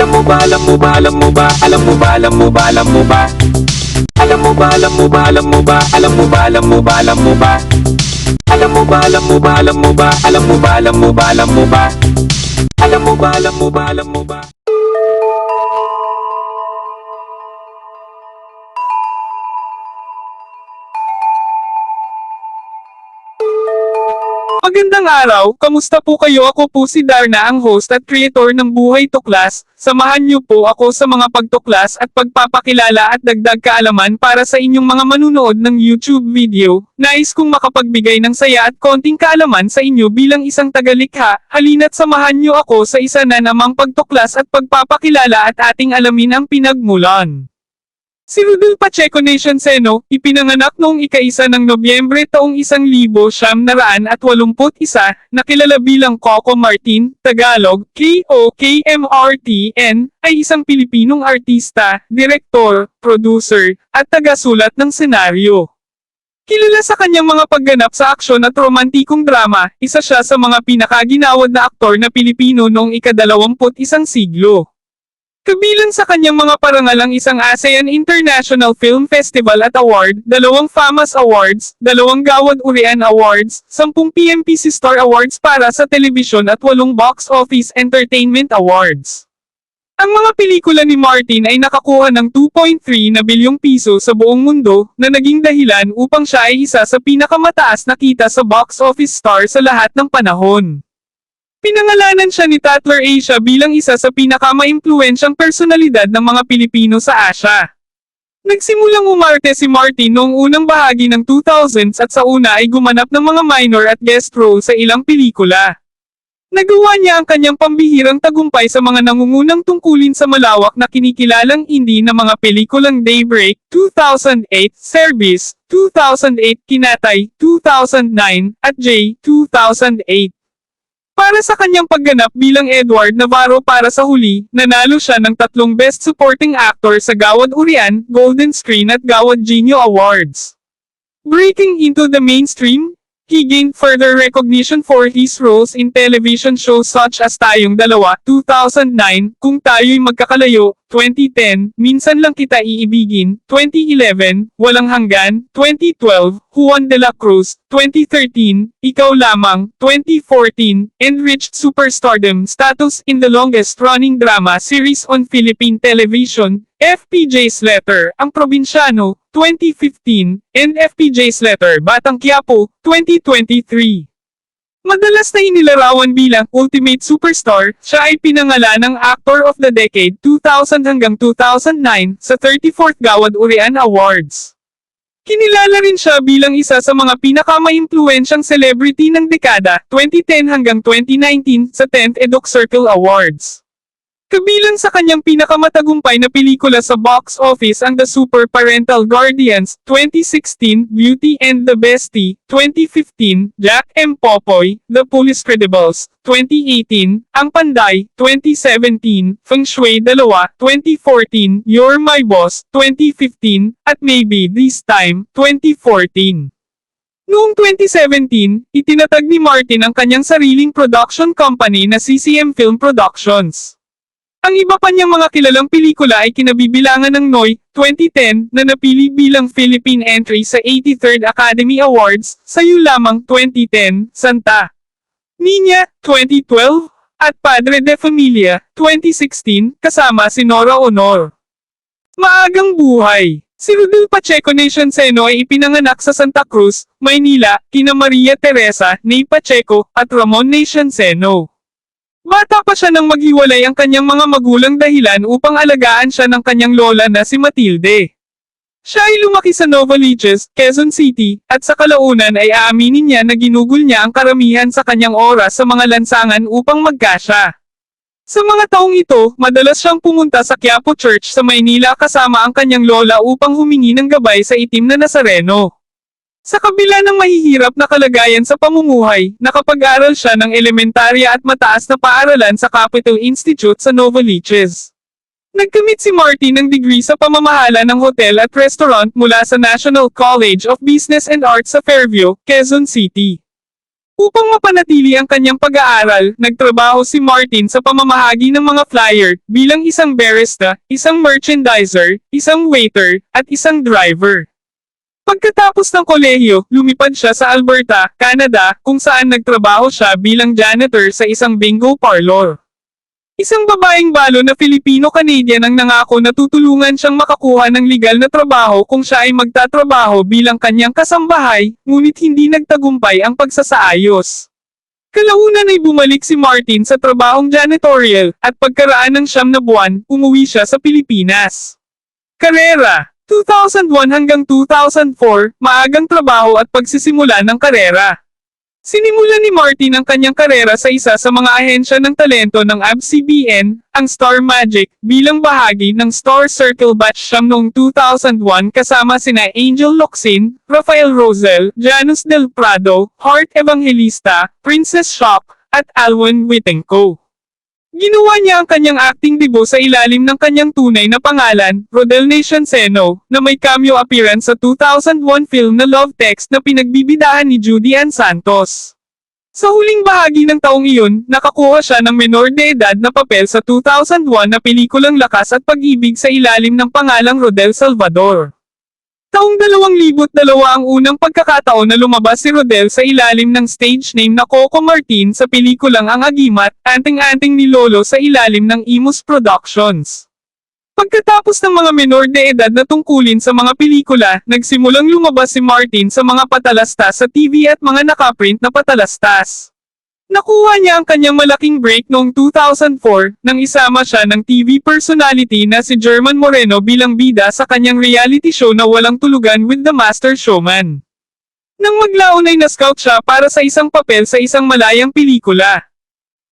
Alam mo ba, alam mo ba, alam mo ba, alam mo ba, alam mo ba, alam mo ba? Alam mo ba, alam mo ba, alam mo ba, alam mo ba, alam mo ba, alam mo ba? Alam mo ba, alam mo ba, alam mo ba, alam mo ba, alam mo ba, alam mo ba? Alam mo ba, alam mo ba, alam mo ba? Magandang araw, kamusta po kayo? Ako po si Darna ang host at creator ng Buhay Tuklas. Samahan niyo po ako sa mga pagtuklas at pagpapakilala at dagdag kaalaman para sa inyong mga manunood ng YouTube video. Nais kong makapagbigay ng saya at konting kaalaman sa inyo bilang isang tagalikha. Halina't samahan niyo ako sa isa na namang pagtuklas at pagpapakilala at ating alamin ang pinagmulan. Si Rudel Pacheco Nation Seno, ipinanganak noong ika-isa ng Nobyembre taong 1981, nakilala bilang Coco Martin, Tagalog, K-O-K-M-R-T-N, ay isang Pilipinong artista, direktor, producer, at tagasulat ng senaryo. Kilala sa kanyang mga pagganap sa aksyon at romantikong drama, isa siya sa mga pinakaginawad na aktor na Pilipino noong ikadalawamput isang siglo. Kabilang sa kanyang mga parangal ang isang ASEAN International Film Festival at Award, dalawang FAMAS Awards, dalawang Gawad Urian Awards, sampung PMPC Star Awards para sa telebisyon at walong Box Office Entertainment Awards. Ang mga pelikula ni Martin ay nakakuha ng 2.3 na bilyong piso sa buong mundo, na naging dahilan upang siya ay isa sa pinakamataas na kita sa box office star sa lahat ng panahon. Pinangalanan siya ni Tatler Asia bilang isa sa pinakamaimpluwensyang personalidad ng mga Pilipino sa Asia. Nagsimulang umarte si Martin noong unang bahagi ng 2000s at sa una ay gumanap ng mga minor at guest role sa ilang pelikula. Nagawa niya ang kanyang pambihirang tagumpay sa mga nangungunang tungkulin sa malawak na kinikilalang indie na mga pelikulang Daybreak, 2008, Service, 2008, Kinatay, 2009, at J, 2008. Para sa kanyang pagganap bilang Edward Navarro para sa huli, nanalo siya ng tatlong Best Supporting Actor sa Gawad Urian, Golden Screen at Gawad Genio Awards. Breaking into the mainstream, he gained further recognition for his roles in television shows such as Tayong Dalawa, 2009, Kung Tayo'y Magkakalayo, 2010, Minsan Lang Kita Iibigin, 2011, Walang Hanggan, 2012, Juan de la Cruz, 2013, Ikaw Lamang, 2014, and reached superstardom status in the longest-running drama series on Philippine television, FPJ's Letter, Ang Probinsyano, 2015, and FPJ's Letter, Batang Quiapo, 2023. Madalas na inilarawan bilang Ultimate Superstar, siya ay pinangalan ng Actor of the Decade 2000 hanggang 2009 sa 34th Gawad Urian Awards. Kinilala rin siya bilang isa sa mga pinakamaimpluwensyang celebrity ng dekada 2010 hanggang 2019 sa 10th Eduk Circle Awards. Kabilang sa kanyang pinakamatagumpay na pelikula sa box office ang The Super Parental Guardians, 2016, Beauty and the Bestie, 2015, Jack M. Popoy, The Police Credibles, 2018, Ang Panday, 2017, Feng Shui 2, 2014, You're My Boss, 2015, at Maybe This Time, 2014. Noong 2017, itinatag ni Martin ang kanyang sariling production company na CCM Film Productions. Ang iba pa niyang mga kilalang pelikula ay kinabibilangan ng Noy, 2010, na napili bilang Philippine entry sa 83rd Academy Awards, Sayo Lamang 2010, Santa. Niña, 2012, at Padre de Familia, 2016, kasama si Nora Honor. Maagang buhay. Si Rudel Pacheco Nation Seno ay ipinanganak sa Santa Cruz, Maynila, kina Maria Teresa, Ney Pacheco, at Ramon Nation Seno. Bata pa siya nang maghiwalay ang kanyang mga magulang dahilan upang alagaan siya ng kanyang lola na si Matilde. Siya ay lumaki sa Novaliches, Quezon City, at sa kalaunan ay aaminin niya na ginugol niya ang karamihan sa kanyang oras sa mga lansangan upang magkasya. Sa mga taong ito, madalas siyang pumunta sa Quiapo Church sa Maynila kasama ang kanyang lola upang humingi ng gabay sa itim na Nazareno. Sa kabila ng mahihirap na kalagayan sa pamumuhay, nakapag-aral siya ng elementarya at mataas na paaralan sa Capital Institute sa Novaliches. Nagkamit si Marty ng degree sa pamamahala ng hotel at restaurant mula sa National College of Business and Arts sa Fairview, Quezon City. Upang mapanatili ang kanyang pag-aaral, nagtrabaho si Martin sa pamamahagi ng mga flyer bilang isang barista, isang merchandiser, isang waiter, at isang driver. Pagkatapos ng kolehiyo, lumipad siya sa Alberta, Canada, kung saan nagtrabaho siya bilang janitor sa isang bingo parlor. Isang babaeng balo na Filipino-Canadian ang nangako na tutulungan siyang makakuha ng legal na trabaho kung siya ay magtatrabaho bilang kanyang kasambahay, ngunit hindi nagtagumpay ang pagsasaayos. Kalaunan ay bumalik si Martin sa trabahong janitorial, at pagkaraan ng siyam na buwan, umuwi siya sa Pilipinas. Karera 2001 hanggang 2004, maagang trabaho at pagsisimula ng karera. Sinimulan ni Martin ang kanyang karera sa isa sa mga ahensya ng talento ng ABS-CBN, ang Star Magic, bilang bahagi ng Star Circle Batch siyam noong 2001 kasama sina Angel Locsin, Rafael Rosel, Janus Del Prado, Heart Evangelista, Princess Shock, at Alwin Wittenko. Ginawa niya ang kanyang acting debut sa ilalim ng kanyang tunay na pangalan, Rodel Nation Seno, na may cameo appearance sa 2001 film na Love Text na pinagbibidahan ni Judy Ann Santos. Sa huling bahagi ng taong iyon, nakakuha siya ng menor de edad na papel sa 2001 na pelikulang Lakas at Pag-ibig sa ilalim ng pangalang Rodel Salvador. Taong 2002 ang unang pagkakataon na lumabas si Rodel sa ilalim ng stage name na Coco Martin sa pelikulang Ang Agimat, anting-anting ni Lolo sa ilalim ng Imus Productions. Pagkatapos ng mga menor de edad na tungkulin sa mga pelikula, nagsimulang lumabas si Martin sa mga patalastas sa TV at mga nakaprint na patalastas. Nakuha niya ang kanyang malaking break noong 2004 nang isama siya ng TV personality na si German Moreno bilang bida sa kanyang reality show na walang tulugan with the Master Showman. Nang maglaon ay na-scout siya para sa isang papel sa isang malayang pelikula.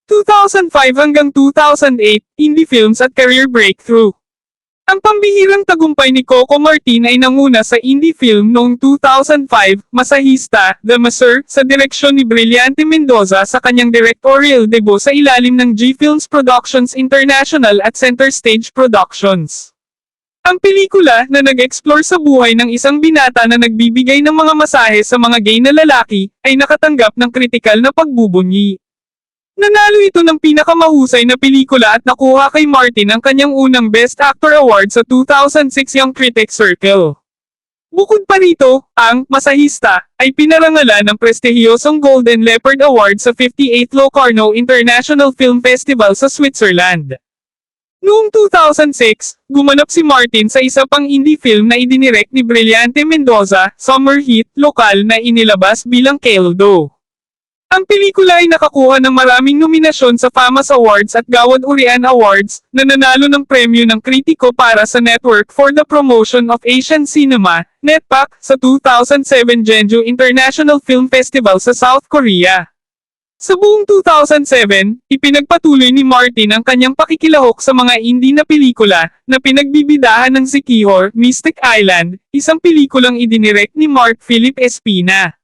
2005 hanggang 2008, indie films at career breakthrough. Ang pambihirang tagumpay ni Coco Martin ay nanguna sa indie film noong 2005, Masahista, The Maser, sa direksyon ni Brillante Mendoza sa kanyang directorial debut sa ilalim ng G-Films Productions International at Center Stage Productions. Ang pelikula na nag-explore sa buhay ng isang binata na nagbibigay ng mga masahe sa mga gay na lalaki, ay nakatanggap ng kritikal na pagbubunyi. Nanalo ito ng pinakamahusay na pelikula at nakuha kay Martin ang kanyang unang Best Actor Award sa 2006 Young Critics Circle. Bukod pa rito, ang Masahista ay pinarangalan ng prestihiyosong Golden Leopard Award sa 58th Locarno International Film Festival sa Switzerland. Noong 2006, gumanap si Martin sa isa pang indie film na idinirect ni Brillante Mendoza, Summer Heat, lokal na inilabas bilang Keldo. Ang pelikula ay nakakuha ng maraming nominasyon sa FAMAS Awards at Gawad Urian Awards, na nanalo ng premyo ng kritiko para sa Network for the Promotion of Asian Cinema, NETPAC, sa 2007 Jeonju International Film Festival sa South Korea. Sa buong 2007, ipinagpatuloy ni Martin ang kanyang pakikilahok sa mga indie na pelikula, na pinagbibidahan ng Sikihor, Mystic Island, isang pelikulang idinirect ni Mark Philip Espina.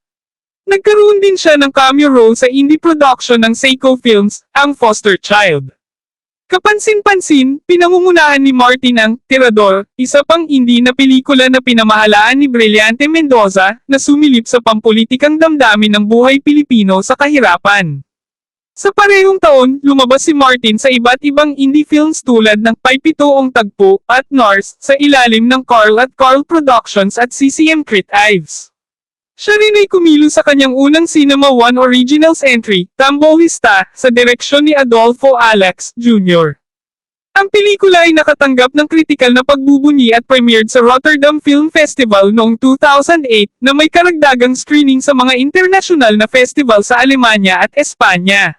Nagkaroon din siya ng cameo role sa indie production ng Seiko Films, ang Foster Child. Kapansin-pansin, pinangungunahan ni Martin ang Tirador, isa pang indie na pelikula na pinamahalaan ni Brillante Mendoza, na sumilip sa pampulitikang damdamin ng buhay Pilipino sa kahirapan. Sa parehong taon, lumabas si Martin sa iba't ibang indie films tulad ng Paipitoong Tagpo at Nars sa ilalim ng Carl at Carl Productions at CCM Crit Ives. Siya rin ay kumilo sa kanyang unang Cinema One Originals entry, Tambohista, sa direksyon ni Adolfo Alex, Jr. Ang pelikula ay nakatanggap ng kritikal na pagbubunyi at premiered sa Rotterdam Film Festival noong 2008 na may karagdagang screening sa mga internasyonal na festival sa Alemanya at Espanya.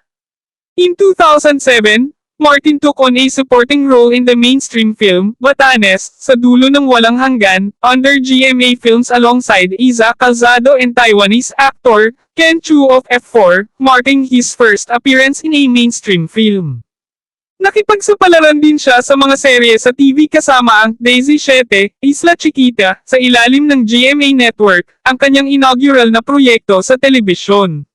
In 2007, Martin took on a supporting role in the mainstream film, Batanes, sa dulo ng walang hanggan, under GMA Films alongside Isa Calzado and Taiwanese actor, Ken Chu of F4, marking his first appearance in a mainstream film. Nakipagsapalaran din siya sa mga serye sa TV kasama ang Daisy 7, Isla Chiquita, sa ilalim ng GMA Network, ang kanyang inaugural na proyekto sa telebisyon.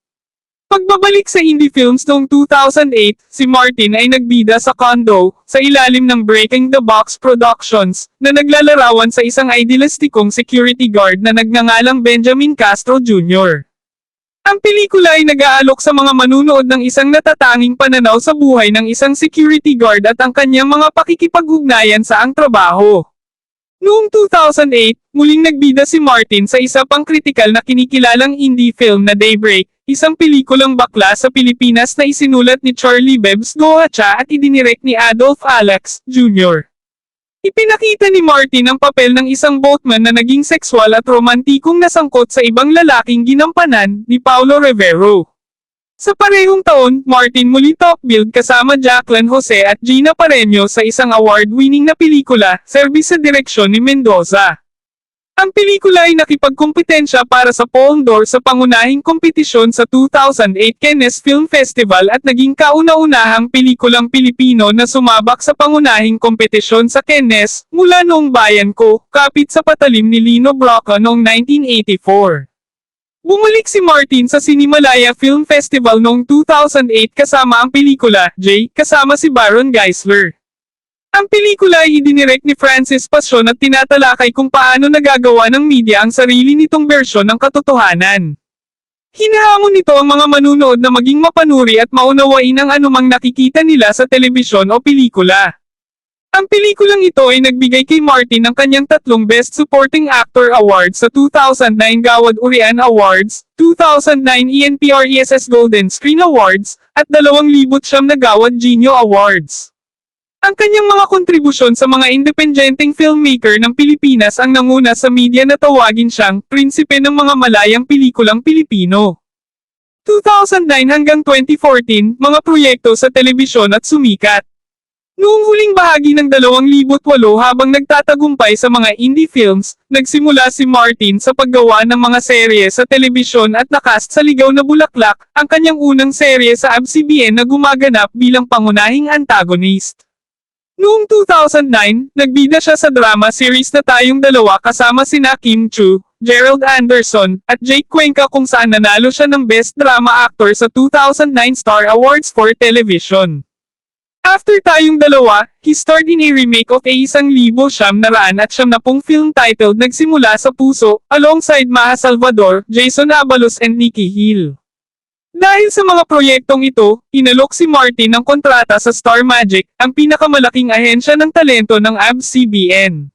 Pagbabalik sa indie films noong 2008, si Martin ay nagbida sa condo, sa ilalim ng Breaking the Box Productions, na naglalarawan sa isang idealistikong security guard na nagngangalang Benjamin Castro Jr. Ang pelikula ay nag-aalok sa mga manunood ng isang natatanging pananaw sa buhay ng isang security guard at ang kanyang mga pakikipag-ugnayan sa ang trabaho. Noong 2008, muling nagbida si Martin sa isa pang kritikal na kinikilalang indie film na Daybreak, isang pelikulang bakla sa Pilipinas na isinulat ni Charlie Bebs Gohacha at idinirect ni Adolf Alex, Jr. Ipinakita ni Martin ang papel ng isang boatman na naging sexual at romantikong nasangkot sa ibang lalaking ginampanan ni Paulo Rivero. Sa parehong taon, Martin muli top billed kasama Jacqueline Jose at Gina Pareño sa isang award-winning na pelikula, serbis sa direksyon ni Mendoza. Ang pelikula ay nakipagkompetensya para sa Palme d'Or sa pangunahing kompetisyon sa 2008 Cannes Film Festival at naging kauna-unahang pelikulang Pilipino na sumabak sa pangunahing kompetisyon sa Cannes, mula noong Bayan Ko, kapit sa patalim ni Lino Brocca noong 1984. Bumalik si Martin sa Sinimalaya Film Festival noong 2008 kasama ang pelikula, J, kasama si Baron Geisler. Ang pelikula ay idinirect ni Francis Passion at tinatalakay kung paano nagagawa ng media ang sarili nitong bersyon ng katotohanan. Hinahamon nito ang mga manunood na maging mapanuri at maunawain ang anumang nakikita nila sa telebisyon o pelikula. Ang pelikulang ito ay nagbigay kay Martin ng kanyang tatlong Best Supporting Actor Awards sa 2009 Gawad Urian Awards, 2009 ENPR ESS Golden Screen Awards, at 2009 na Gawad Genio Awards. Ang kanyang mga kontribusyon sa mga independenteng filmmaker ng Pilipinas ang nanguna sa media na tawagin siyang prinsipe ng mga malayang pelikulang Pilipino. 2009 hanggang 2014, mga proyekto sa telebisyon at sumikat. Noong huling bahagi ng 2008 habang nagtatagumpay sa mga indie films, nagsimula si Martin sa paggawa ng mga serye sa telebisyon at nakast sa Ligaw na Bulaklak, ang kanyang unang serye sa ABS-CBN na gumaganap bilang pangunahing antagonist. Noong 2009, nagbida siya sa drama series na Tayong Dalawa kasama sina Kim Chu, Gerald Anderson, at Jake Cuenca kung saan nanalo siya ng Best Drama Actor sa 2009 Star Awards for Television. After Tayong Dalawa, he starred in a remake of A Isang Libo Siyam Naraan at Siyam na pong film titled Nagsimula sa Puso, alongside Maha Salvador, Jason Abalos and Nikki Hill. Dahil sa mga proyektong ito, inalok si Martin ng kontrata sa Star Magic, ang pinakamalaking ahensya ng talento ng ABS-CBN.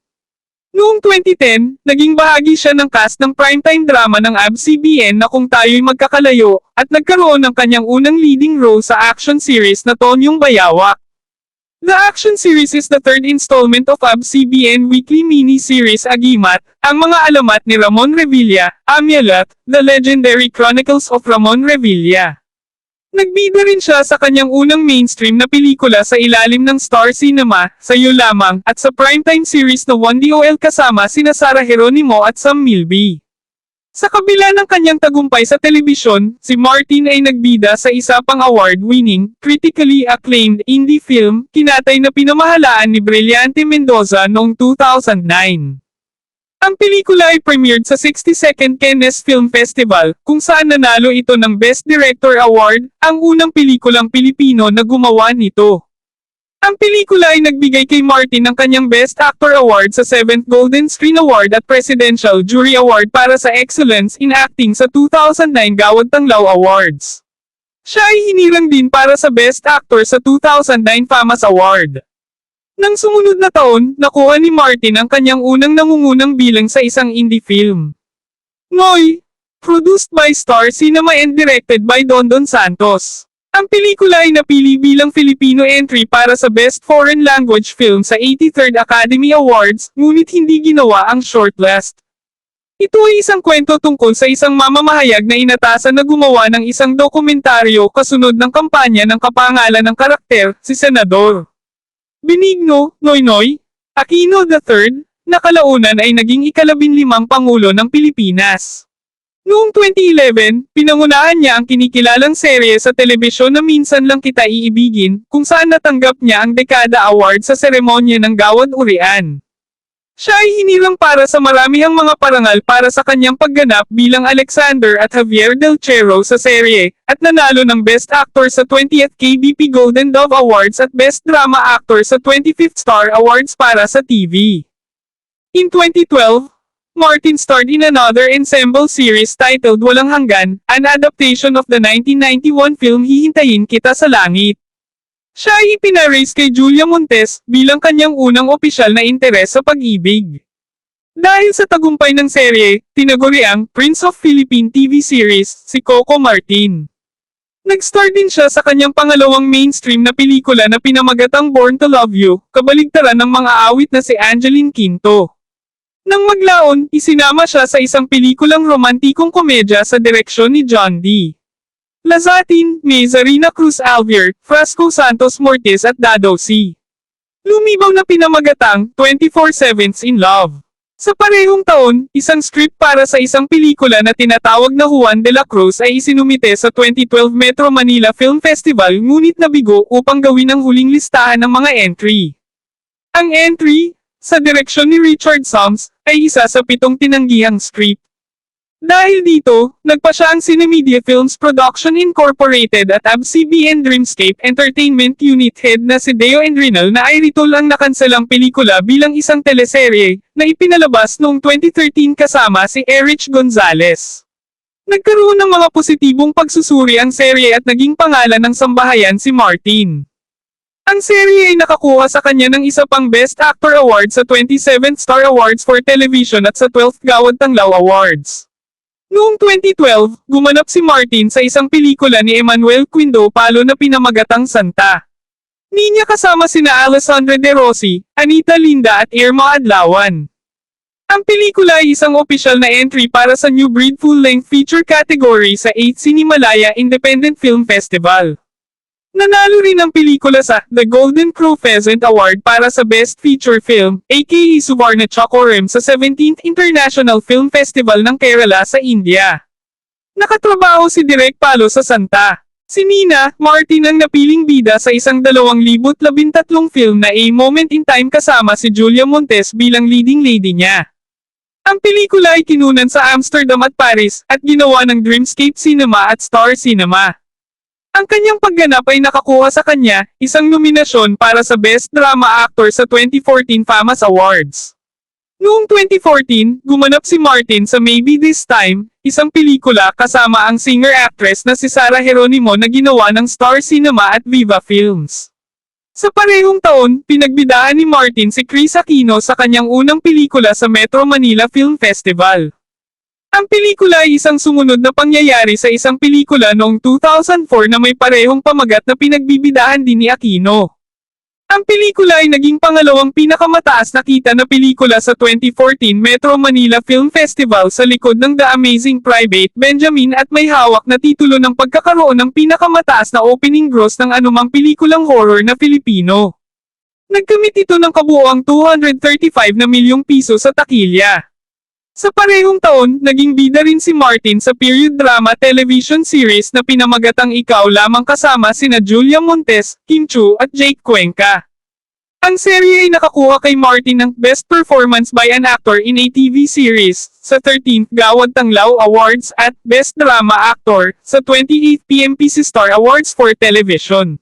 Noong 2010, naging bahagi siya ng cast ng primetime drama ng ABS-CBN na Kung Tayo'y Magkakalayo, at nagkaroon ng kanyang unang leading role sa action series na Tonyong Bayawak. The action series is the third installment of ABS-CBN weekly mini-series Agimat, ang mga alamat ni Ramon Revilla, Amialat, The Legendary Chronicles of Ramon Revilla. Nagbida rin siya sa kanyang unang mainstream na pelikula sa ilalim ng Star Cinema, Sa'yo Lamang, at sa primetime series na 1DOL kasama sina Sara Geronimo at Sam Milby. Sa kabila ng kanyang tagumpay sa telebisyon, si Martin ay nagbida sa isa pang award-winning, critically acclaimed indie film, kinatay na pinamahalaan ni Brillante Mendoza noong 2009. Ang pelikula ay premiered sa 62nd Cannes Film Festival, kung saan nanalo ito ng Best Director Award, ang unang pelikulang Pilipino na gumawa nito. Ang pelikula ay nagbigay kay Martin ng kanyang Best Actor Award sa 7th Golden Screen Award at Presidential Jury Award para sa Excellence in Acting sa 2009 Gawad Tanglaw Awards. Siya ay hinirang din para sa Best Actor sa 2009 FAMAS Award. Nang sumunod na taon, nakuha ni Martin ang kanyang unang nangungunang bilang sa isang indie film. Ngoy! Produced by Star Cinema and directed by Dondon Santos. Ang pelikula ay napili bilang Filipino entry para sa Best Foreign Language Film sa 83rd Academy Awards, ngunit hindi ginawa ang shortlist. Ito ay isang kwento tungkol sa isang mamamahayag na inatasan na gumawa ng isang dokumentaryo kasunod ng kampanya ng kapangalan ng karakter, si Senador Benigno Noynoy Aquino III, na kalaunan ay naging ikalabinlimang Pangulo ng Pilipinas. Noong 2011, pinangunahan niya ang kinikilalang serye sa telebisyon na Minsan Lang Kita Iibigin, kung saan natanggap niya ang Dekada Award sa seremonya ng Gawad Urian. Siya ay hinirang para sa maramihang mga parangal para sa kanyang pagganap bilang Alexander at Javier Del Chero sa serye, at nanalo ng Best Actor sa 20th KBP Golden Dove Awards at Best Drama Actor sa 25th Star Awards para sa TV. In 2012, Martin starred in another ensemble series titled Walang Hanggan, an adaptation of the 1991 film Hihintayin Kita sa Langit. Siya ay ipinaraise kay Julia Montes bilang kanyang unang opisyal na interes sa pag-ibig. Dahil sa tagumpay ng serye, tinaguri ang Prince of Philippine TV series si Coco Martin. Nag-star din siya sa kanyang pangalawang mainstream na pelikula na pinamagatang Born to Love You, kabaligtaran ng mga awit na si Angeline Quinto. Nang maglaon, isinama siya sa isang pelikulang romantikong komedya sa direksyon ni John D. Lazatin, Mezarina Cruz Alvier, Frasco Santos Mortis at Dado C. Lumibaw na pinamagatang 24-7s in Love. Sa parehong taon, isang script para sa isang pelikula na tinatawag na Juan de la Cruz ay isinumite sa 2012 Metro Manila Film Festival ngunit nabigo upang gawin ang huling listahan ng mga entry. Ang entry, sa direksyon ni Richard Soms, ay isa sa pitong tinanggihang script. Dahil dito, nagpa siya ang Cinemedia Films Production Incorporated at ABS-CBN Dreamscape Entertainment Unit Head na si Deo Enrinal na ay ritol ang nakanselang pelikula bilang isang teleserye na ipinalabas noong 2013 kasama si Erich Gonzalez. Nagkaroon ng mga positibong pagsusuri ang serye at naging pangalan ng sambahayan si Martin. Ang serye ay nakakuha sa kanya ng isa pang Best Actor Award sa 27th Star Awards for Television at sa 12th Gawad Tanglaw Awards. Noong 2012, gumanap si Martin sa isang pelikula ni Emmanuel Quindo Palo na pinamagatang Santa. Ninya kasama sina Alessandra De Rossi, Anita Linda at Irma Adlawan. Ang pelikula ay isang opisyal na entry para sa New Breed Full-Length Feature category sa 8th Cinemalaya Independent Film Festival. Nanalo rin ang pelikula sa The Golden Crow Pheasant Award para sa Best Feature Film, aka Suvarna Chakorim sa 17th International Film Festival ng Kerala sa India. Nakatrabaho si Direk Palo sa Santa. Si Nina, Martin ang napiling bida sa isang 2013 film na A Moment in Time kasama si Julia Montes bilang leading lady niya. Ang pelikula ay kinunan sa Amsterdam at Paris at ginawa ng Dreamscape Cinema at Star Cinema. Ang kanyang pagganap ay nakakuha sa kanya, isang nominasyon para sa Best Drama Actor sa 2014 FAMAS Awards. Noong 2014, gumanap si Martin sa Maybe This Time, isang pelikula kasama ang singer-actress na si Sarah Geronimo na ginawa ng Star Cinema at Viva Films. Sa parehong taon, pinagbidaan ni Martin si Chris Aquino sa kanyang unang pelikula sa Metro Manila Film Festival. Ang pelikula ay isang sumunod na pangyayari sa isang pelikula noong 2004 na may parehong pamagat na pinagbibidahan din ni Aquino. Ang pelikula ay naging pangalawang pinakamataas na kita na pelikula sa 2014 Metro Manila Film Festival sa likod ng The Amazing Private Benjamin at may hawak na titulo ng pagkakaroon ng pinakamataas na opening gross ng anumang pelikulang horror na Filipino. Nagkamit ito ng kabuoang 235 na milyong piso sa takilya. Sa parehong taon, naging bida rin si Martin sa period drama television series na pinamagatang Ikaw Lamang kasama sina Julia Montes, Kim Chu at Jake Cuenca. Ang serye ay nakakuha kay Martin ng Best Performance by an Actor in a TV Series sa 13th Gawad Tanglaw Awards at Best Drama Actor sa 28th PMPC Star Awards for Television.